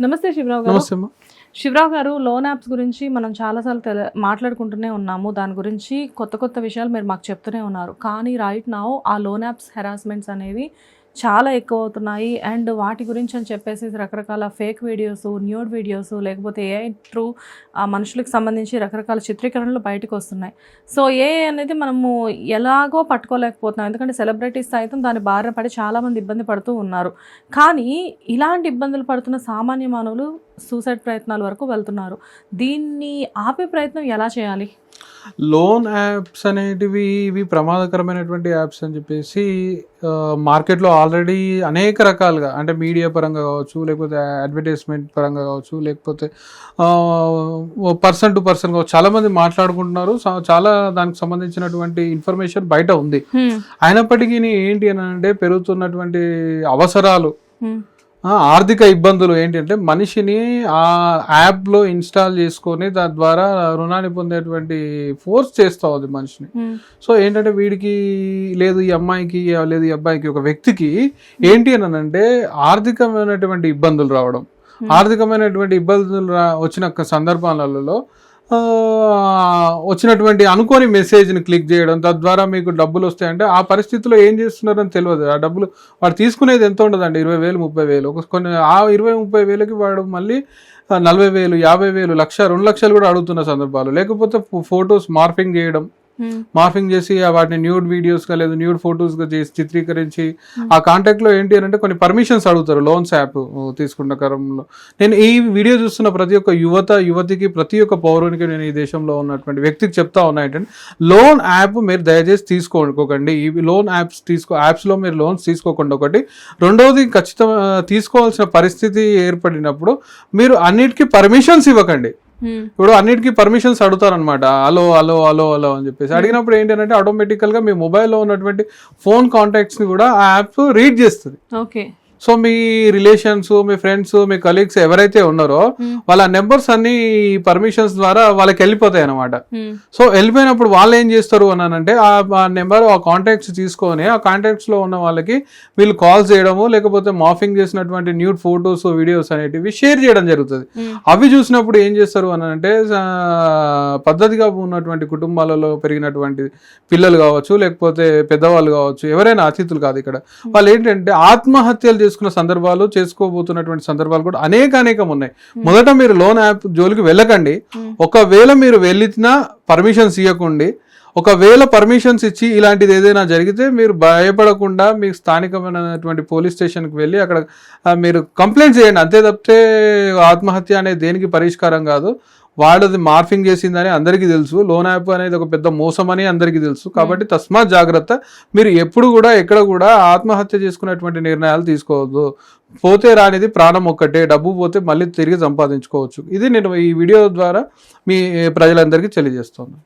నమస్తే శివరావు గారు. నమస్తే శివరావు గారు లోన్ యాప్స్ గురించి మనం చాలాసార్లు తెల మాట్లాడుకుంటూనే ఉన్నాము. దాని గురించి కొత్త కొత్త విషయాలు మీరు మాకు చెప్తూనే ఉన్నారు. కానీ రైట్ నా ఆ లోన్ యాప్స్ హెరాస్మెంట్స్ అనేవి చాలా ఎక్కువ అవుతున్నాయి అండ్ వాటి గురించి అని చెప్పేసి రకరకాల ఫేక్ వీడియోస్ న్యూడ్ వీడియోస్ లేకపోతే ఏఐ త్రూ ఆ మనుషులకు సంబంధించి రకరకాల చిత్రీకరణలు బయటకు వస్తున్నాయి. సో ఏఐ అనేది మనము ఎలాగో పట్టుకోలేకపోతున్నాం. ఎందుకంటే సెలబ్రిటీస్ సైతం దాని బారిన పడి చాలామంది ఇబ్బంది పడుతూ ఉన్నారు. కానీ ఇలాంటి ఇబ్బందులు పడుతున్న సామాన్య మానవులు సూసైడ్ ప్రయత్నాల వరకు వెళ్తున్నారు. దీన్ని ఆపే ప్రయత్నం ఎలా చేయాలి? లోన్ యాప్స్ అనేటివి ఇవి ప్రమాదకరమైనటువంటి యాప్స్ అని చెప్పేసి మార్కెట్లో ఆల్రెడీ అనేక రకాలుగా అంటే మీడియా పరంగా కావచ్చు లేకపోతే అడ్వర్టైజ్మెంట్ పరంగా కావచ్చు లేకపోతే పర్సన్ టు పర్సన్ కావచ్చు చాలా మంది మాట్లాడుకుంటున్నారు చాలా దానికి సంబంధించినటువంటి ఇన్ఫర్మేషన్ బయట ఉంది. అయినప్పటికీ ఏంటి అని అంటే పెరుగుతున్నటువంటి అవసరాలు ఆర్థిక ఇబ్బందులు ఏంటంటే మనిషిని ఆ యాప్లో ఇన్స్టాల్ చేసుకొని దాని ద్వారా రుణాన్ని పొందేటువంటి ఫోర్స్ చేస్తూ ఉంది మనిషిని. సో ఏంటంటే వీడికి లేదు ఈ అమ్మాయికి లేదు ఈ అబ్బాయికి ఒక వ్యక్తికి ఏంటి అని అంటే ఆర్థికమైనటువంటి ఇబ్బందులు రావడం. ఆర్థికమైనటువంటి ఇబ్బందులు రా వచ్చిన సందర్భాలలో వచ్చినటువంటి అనుకోని మెసేజ్ని క్లిక్ చేయడం తద్వారా మీకు డబ్బులు వస్తాయంటే ఆ పరిస్థితిలో ఏం చేస్తున్నారని తెలియదు. ఆ డబ్బులు వాడు తీసుకునేది ఎంత ఉండదండి? ఇరవై వేలు ముప్పై వేలు. కొన్ని ఆ ఇరవై ముప్పై వేలకి వాడు మళ్ళీ నలభై వేలు యాభై వేలు లక్ష రెండు లక్షలు కూడా అడుగుతున్న సందర్భాలు. లేకపోతే ఫొటోస్ మార్ఫింగ్ చేయడం మార్ఫింగ్ చేసి వాటిని న్యూడ్ వీడియోస్గా లేదు న్యూడ్ ఫొటోస్గా చేసి చిత్రీకరించి ఆ కాంటాక్ట్లో ఏంటి అని అంటే కొన్ని పర్మిషన్స్ అడుగుతారు లోన్స్ యాప్ తీసుకున్న క్రమంలో నేను ఈ వీడియో చూస్తున్న ప్రతి ఒక్క యువత యువతికి ప్రతి ఒక్క పౌరునికి నేను ఈ దేశంలో ఉన్నటువంటి వ్యక్తికి చెప్తా ఉన్నా ఏంటంటే లోన్ యాప్ మీరు దయచేసి తీసుకోకండి ఈ లోన్ యాప్స్ తీసుకో యాప్స్లో మీరు లోన్స్ తీసుకోకుండా ఒకటి రెండవది ఖచ్చితంగా తీసుకోవాల్సిన పరిస్థితి ఏర్పడినప్పుడు మీరు అన్నిటికీ పర్మిషన్స్ ఇవ్వకండి. ఇప్పుడు అన్నిటికీ పర్మిషన్స్ అడుగుతారనమాట అలో అలో అలో అలో అని చెప్పేసి. అడిగినప్పుడు ఏంటంటే ఆటోమేటికల్గా మీ మొబైల్లో ఉన్నటువంటి ఫోన్ కాంటాక్ట్స్ని కూడా ఆ యాప్ రీడ్ చేస్తుంది. ఓకే సో మీ రిలేషన్స్ మీ ఫ్రెండ్స్ మీ కలీగ్స్ ఎవరైతే ఉన్నారో వాళ్ళ నెంబర్స్ అన్ని పర్మిషన్స్ ద్వారా వాళ్ళకి వెళ్ళిపోతాయి అనమాట సో వెళ్ళిపోయినప్పుడు వాళ్ళు ఏం చేస్తారు అని అంటే ఆ నెంబర్ ఆ కాంటాక్ట్స్ తీసుకొని ఆ కాంటాక్ట్స్లో ఉన్న వాళ్ళకి వీళ్ళు కాల్స్ చేయడము లేకపోతే మాఫింగ్ చేసినటువంటి న్యూడ్ ఫొటోస్ వీడియోస్ అనేటివి షేర్ చేయడం జరుగుతుంది. అవి చూసినప్పుడు ఏం చేస్తారు అని అంటే ఆ, పద్ధతిగా ఉన్నటువంటి కుటుంబాలలో పెరిగినటువంటి పిల్లలు కావచ్చు లేకపోతే పెద్దవాళ్ళు కావచ్చు ఎవరైనా అతిథులు కాదు ఇక్కడ. వాళ్ళు ఏంటంటే ఆత్మహత్యలు చేసుకున్న సందర్భాలు చేసుకోబోతున్నటువంటి సందర్భాలు కూడా అనేక అనేకం ఉన్నాయి. మొదట మీరు లోన్ యాప్ జోలికి వెళ్ళకండి. ఒకవేళ మీరు వెళ్ళినా పర్మిషన్స్ ఇవ్వకండి ఒకవేళ పర్మిషన్స్ ఇచ్చి ఇలాంటిది ఏదైనా జరిగితే మీరు భయపడకుండా మీ స్థానికమైనటువంటి పోలీస్ స్టేషన్కి వెళ్ళి అక్కడ మీరు కంప్లైంట్ చేయండి. అంతే తప్పితే ఆత్మహత్య అనేది దేనికి పరిష్కారం కాదు. వాళ్ళది మార్ఫింగ్ చేసిందని అందరికీ తెలుసు. లోన్ యాప్ అనేది ఒక పెద్ద మోసం అని అందరికీ తెలుసు. కాబట్టి తస్మాత్ జాగ్రత్త. మీరు ఎప్పుడు కూడా ఎక్కడ కూడా ఆత్మహత్య చేసుకునేటువంటి నిర్ణయాలు తీసుకోవద్దు. పోతే రానిది ప్రాణం ఒక్కటే. డబ్బు పోతే మళ్ళీ తిరిగి సంపాదించుకోవచ్చు. ఇది నేను ఈ వీడియో ద్వారా మీ ప్రజలందరికీ తెలియజేస్తున్నాను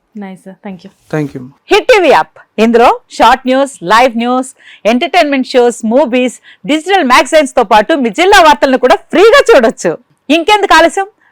sir thank you thank you Hit TV app ఇందులో short news live news entertainment shows movies digital మ్యాగజైన్స్తో పాటు మీ జిల్లా వార్తలను కూడా ఫ్రీగా చూడొచ్చు. ఇంకెందుకు ఆలస్యం?